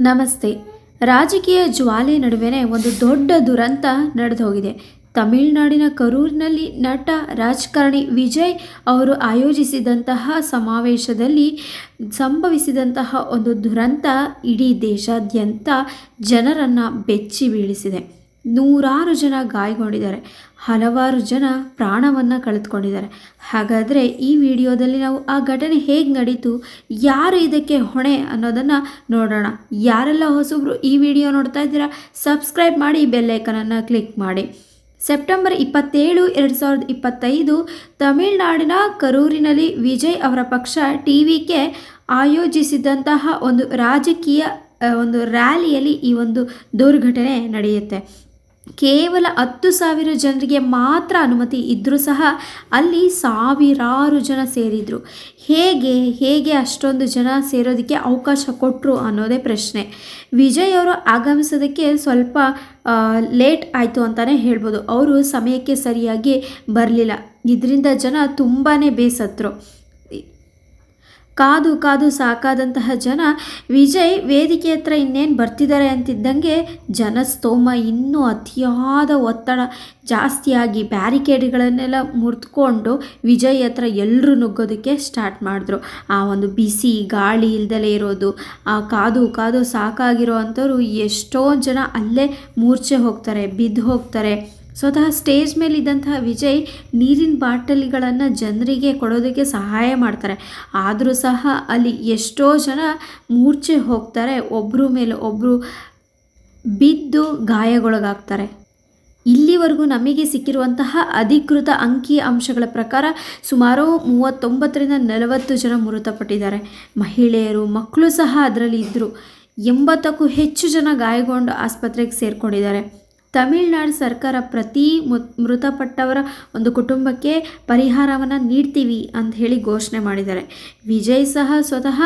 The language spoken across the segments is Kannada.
ನಮಸ್ತೆ. ರಾಜಕೀಯ ಜ್ವಾಲೆ ನಡುವೆನೇ ಒಂದು ದೊಡ್ಡ ದುರಂತ ನಡೆದು ಹೋಗಿದೆ ತಮಿಳುನಾಡಿನ ಕರೂರಿನಲ್ಲಿ ನಟ, ರಾಜಕಾರಣಿ ವಿಜಯ್ ಅವರು ಆಯೋಜಿಸಿದಂತಹ ಸಮಾವೇಶದಲ್ಲಿ ಸಂಭವಿಸಿದಂತಹ ಒಂದು ದುರಂತ ಇಡೀ ದೇಶಾದ್ಯಂತ ಜನರನ್ನು ಬೆಚ್ಚಿ ಬೀಳಿಸಿದೆ ನೂರಾರು ಜನ ಗಾಯಗೊಂಡಿದ್ದಾರೆ. ಹಲವಾರು ಜನ ಪ್ರಾಣವನ್ನು ಕಳೆದುಕೊಂಡಿದ್ದಾರೆ. ಹಾಗಾದರೆ ಈ ವಿಡಿಯೋದಲ್ಲಿ ನಾವು ಆ ಘಟನೆ ಹೇಗೆ ನಡೀತು? ಯಾರು ಇದಕ್ಕೆ ಹೊಣೆ ಅನ್ನೋದನ್ನು ನೋಡೋಣ. ಯಾರೆಲ್ಲ ಹೊಸಬ್ರು ಈ ವಿಡಿಯೋ ನೋಡ್ತಾ ಇದ್ದೀರಾ, ಸಬ್ಸ್ಕ್ರೈಬ್ ಮಾಡಿ ಬೆಲ್ಲೈಕನನ್ನು ಕ್ಲಿಕ್ ಮಾಡಿ. ಸೆಪ್ಟೆಂಬರ್ ಇಪ್ಪತ್ತೇಳು, ಎರಡು ಸಾವಿರದ ಇಪ್ಪತ್ತೈದು, ತಮಿಳುನಾಡಿನ ಕರೂರಿನಲ್ಲಿ ವಿಜಯ್ ಅವರ ಪಕ್ಷ ಟಿ ವಿಗೆ ಆಯೋಜಿಸಿದಂತಹ ಒಂದು ರಾಜಕೀಯ ಒಂದು ರ್ಯಾಲಿಯಲ್ಲಿ ಈ ಒಂದು ದುರ್ಘಟನೆ ನಡೆಯುತ್ತೆ. ಕೇವಲ ಹತ್ತು ಸಾವಿರ ಜನರಿಗೆ ಮಾತ್ರ ಅನುಮತಿ ಇದ್ದರೂ ಸಹ ಅಲ್ಲಿ ಸಾವಿರಾರು ಜನ ಸೇರಿದರು. ಹೇಗೆ ಹೇಗೆ ಅಷ್ಟೊಂದು ಜನ ಸೇರೋದಕ್ಕೆ ಅವಕಾಶ ಕೊಟ್ಟರು ಅನ್ನೋದೇ ಪ್ರಶ್ನೆ. ವಿಜಯ್ ಅವರು ಆಗಮಿಸೋದಕ್ಕೆ ಸ್ವಲ್ಪ ಲೇಟ್ ಆಯಿತು ಅಂತಲೇ ಹೇಳ್ಬೋದು. ಅವರು ಸಮಯಕ್ಕೆ ಸರಿಯಾಗಿ ಬರಲಿಲ್ಲ. ಇದರಿಂದ ಜನ ತುಂಬಾ ಬೇಸತ್ತರು. ಕಾದು ಕಾದು ಸಾಕಾದಂತಹ ಜನ ವಿಜಯ್ ವೇದಿಕೆ ಹತ್ರ ಇನ್ನೇನು ಬರ್ತಿದ್ದಾರೆ ಅಂತಿದ್ದಂಗೆ ಜನಸ್ತೋಮ ಇನ್ನೂ ಅತಿಯಾದ ಒತ್ತಡ. ಜಾಸ್ತಿಯಾಗಿ ಬ್ಯಾರಿಕೇಡ್ಗಳನ್ನೆಲ್ಲ ಮುರಿದುಕೊಂಡು ವಿಜಯ್ ಹತ್ರ ಎಲ್ಲರೂ ನುಗ್ಗೋದಕ್ಕೆ ಸ್ಟಾರ್ಟ್ ಮಾಡಿದ್ರು. ಆ ಒಂದು ಬಿಸಿ ಗಾಳಿ ಇಲ್ದಲೇ ಇರೋದು, ಆ ಕಾದು ಕಾದು ಸಾಕಾಗಿರೋ ಅಂಥವ್ರು ಎಷ್ಟೋ ಜನ ಅಲ್ಲೇ ಮೂರ್ಛೆ ಹೋಗ್ತಾರೆ, ಬಿದ್ದು ಹೋಗ್ತಾರೆ. ಸ್ವತಃ ಸ್ಟೇಜ್ ಮೇಲಿದ್ದಂತಹ ವಿಜಯ್ ನೀರಿನ ಬಾಟಲಿಗಳನ್ನು ಜನರಿಗೆ ಕೊಡೋದಕ್ಕೆ ಸಹಾಯ ಮಾಡ್ತಾರೆ. ಆದರೂ ಸಹ ಅಲ್ಲಿ ಎಷ್ಟೋ ಜನ ಮೂರ್ಛೆ ಹೋಗ್ತಾರೆ. ಒಬ್ಬರು ಮೇಲೆ ಒಬ್ಬರು ಬಿದ್ದು ಗಾಯಗೊಳಗಾಗ್ತಾರೆ. ಇಲ್ಲಿವರೆಗೂ ನಮಗೆ ಸಿಕ್ಕಿರುವಂತಹ ಅಧಿಕೃತ ಅಂಕಿ ಅಂಶಗಳ ಪ್ರಕಾರ ಸುಮಾರು ಮೂವತ್ತೊಂಬತ್ತರಿಂದ ನಲವತ್ತು ಜನ ಮೃತಪಟ್ಟಿದ್ದಾರೆ. ಮಹಿಳೆಯರು, ಮಕ್ಕಳು ಸಹ ಅದರಲ್ಲಿ ಇದ್ದರು ಎಂಬತ್ತಕ್ಕೂ ಹೆಚ್ಚು ಜನ ಗಾಯಗೊಂಡು ಆಸ್ಪತ್ರೆಗೆ ಸೇರಿಕೊಂಡಿದ್ದಾರೆ. ತಮಿಳುನಾಡು ಸರ್ಕಾರ ಪ್ರತಿ ಮೃತಪಟ್ಟವರ ಒಂದು ಕುಟುಂಬಕ್ಕೆ ಪರಿಹಾರವನ್ನು ನೀಡ್ತೀವಿ ಅಂತ ಹೇಳಿ ಘೋಷಣೆ ಮಾಡಿದ್ದಾರೆ. ವಿಜಯ್ ಸಹ ಸ್ವತಃ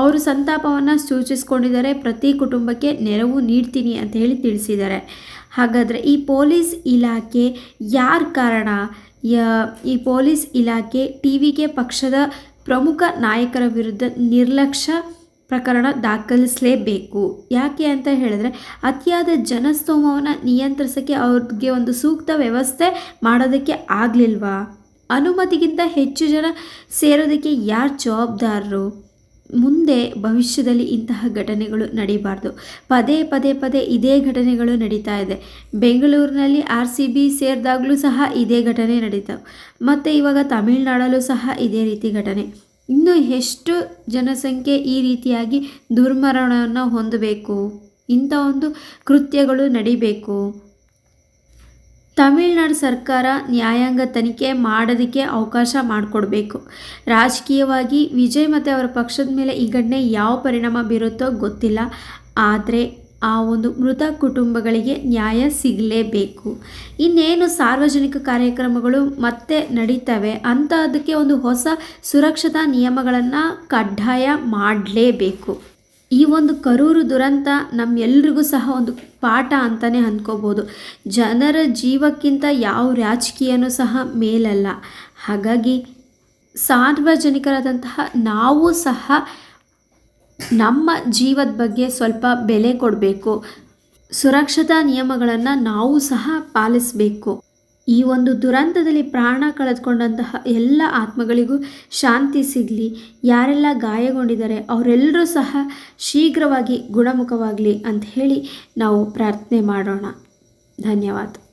ಅವರು ಸಂತಾಪವನ್ನು ಸೂಚಿಸ್ಕೊಂಡಿದ್ದಾರೆ, ಪ್ರತಿ ಕುಟುಂಬಕ್ಕೆ ನೆರವು ನೀಡ್ತೀನಿ ಅಂತ ಹೇಳಿ ತಿಳಿಸಿದ್ದಾರೆ. ಹಾಗಾದರೆ ಈ ಪೊಲೀಸ್ ಇಲಾಖೆ ಯಾರ ಕಾರಣ? ಈ ಪೊಲೀಸ್ ಇಲಾಖೆ ಟಿ ವಿಗೆ ಪಕ್ಷದ ಪ್ರಮುಖ ನಾಯಕರ ವಿರುದ್ಧ ನಿರ್ಲಕ್ಷ್ಯ ಪ್ರಕರಣ ದಾಖಲಿಸಲೇಬೇಕು. ಯಾಕೆ ಅಂತ ಹೇಳಿದ್ರೆ, ಅತಿಯಾದ ಜನಸ್ತೋಮವನ್ನು ನಿಯಂತ್ರಿಸೋಕ್ಕೆ ಅವ್ರಿಗೆ ಒಂದು ಸೂಕ್ತ ವ್ಯವಸ್ಥೆ ಮಾಡೋದಕ್ಕೆ ಆಗಲಿಲ್ವಾ? ಅನುಮತಿಗಿಂತ ಹೆಚ್ಚು ಜನ ಸೇರೋದಕ್ಕೆ ಯಾರು ಜವಾಬ್ದಾರರು? ಮುಂದೆ ಭವಿಷ್ಯದಲ್ಲಿ ಇಂತಹ ಘಟನೆಗಳು ನಡೀಬಾರ್ದು. ಪದೇ ಪದೇ ಪದೇ ಇದೇ ಘಟನೆಗಳು ನಡೀತಾ ಇದೆ. ಬೆಂಗಳೂರಿನಲ್ಲಿ ಆರ್ ಸಿ ಬಿ ಸೇರಿದಾಗಲೂ ಸಹ ಇದೇ ಘಟನೆ ನಡೀತಾವೆ. ಮತ್ತು ಇವಾಗ ತಮಿಳುನಾಡಲ್ಲೂ ಸಹ ಇದೇ ರೀತಿ ಘಟನೆ. ಇನ್ನು ಎಷ್ಟು ಜನಸಂಖ್ಯೆ ಈ ರೀತಿಯಾಗಿ ದುರ್ಮರಣವನ್ನು ಹೊಂದಬೇಕು? ಇಂಥ ಒಂದು ಕೃತ್ಯಗಳು ನಡಿಬೇಕು. ತಮಿಳುನಾಡು ಸರ್ಕಾರ ನ್ಯಾಯಾಂಗ ತನಿಖೆ ಮಾಡೋದಕ್ಕೆ ಅವಕಾಶ ಮಾಡಿಕೊಡ್ಬೇಕು. ರಾಜಕೀಯವಾಗಿ ವಿಜಯ್ ಮತ್ತು ಅವರ ಪಕ್ಷದ ಮೇಲೆ ಈ ಘಟನೆ ಯಾವ ಪರಿಣಾಮ ಬೀರುತ್ತೋ ಗೊತ್ತಿಲ್ಲ. ಆದರೆ ಆ ಒಂದು ಮೃತ ಕುಟುಂಬಗಳಿಗೆ ನ್ಯಾಯ ಸಿಗಲೇಬೇಕು. ಇನ್ನೇನು ಸಾರ್ವಜನಿಕ ಕಾರ್ಯಕ್ರಮಗಳು ಮತ್ತೆ ನಡೀತವೆ ಅದಕ್ಕೆ ಒಂದು ಹೊಸ ಸುರಕ್ಷತಾ ನಿಯಮಗಳನ್ನು ಕಡ್ಡಾಯ ಮಾಡಲೇಬೇಕು. ಈ ಒಂದು ಕರೂರು ದುರಂತ ನಮ್ಮೆಲ್ರಿಗೂ ಸಹ ಒಂದು ಪಾಠ ಅಂತಲೇ ಅಂದ್ಕೋಬೋದು ಜನರ ಜೀವಕ್ಕಿಂತ ಯಾವ ರಾಜಕೀಯನೂ ಸಹ ಮೇಲಲ್ಲ. ಹಾಗಾಗಿ ಸಾರ್ವಜನಿಕರಾದಂತಹ ನಾವು ಸಹ ನಮ್ಮ ಜೀವದ ಬಗ್ಗೆ ಸ್ವಲ್ಪ ಬೆಲೆ ಕೊಡಬೇಕು. ಸುರಕ್ಷತಾ ನಿಯಮಗಳನ್ನು ನಾವು ಸಹ ಪಾಲಿಸಬೇಕು. ಈ ಒಂದು ದುರಂತದಲ್ಲಿ ಪ್ರಾಣ ಕಳೆದುಕೊಂಡಂತಹ ಎಲ್ಲ ಆತ್ಮಗಳಿಗೂ ಶಾಂತಿ ಸಿಗಲಿ. ಯಾರೆಲ್ಲ ಗಾಯಗೊಂಡಿದ್ದಾರೆ ಅವರೆಲ್ಲರೂ ಸಹ ಶೀಘ್ರವಾಗಿ ಗುಣಮುಖವಾಗಲಿ ಅಂತ ಹೇಳಿ ನಾವು ಪ್ರಾರ್ಥನೆ ಮಾಡೋಣ. ಧನ್ಯವಾದ.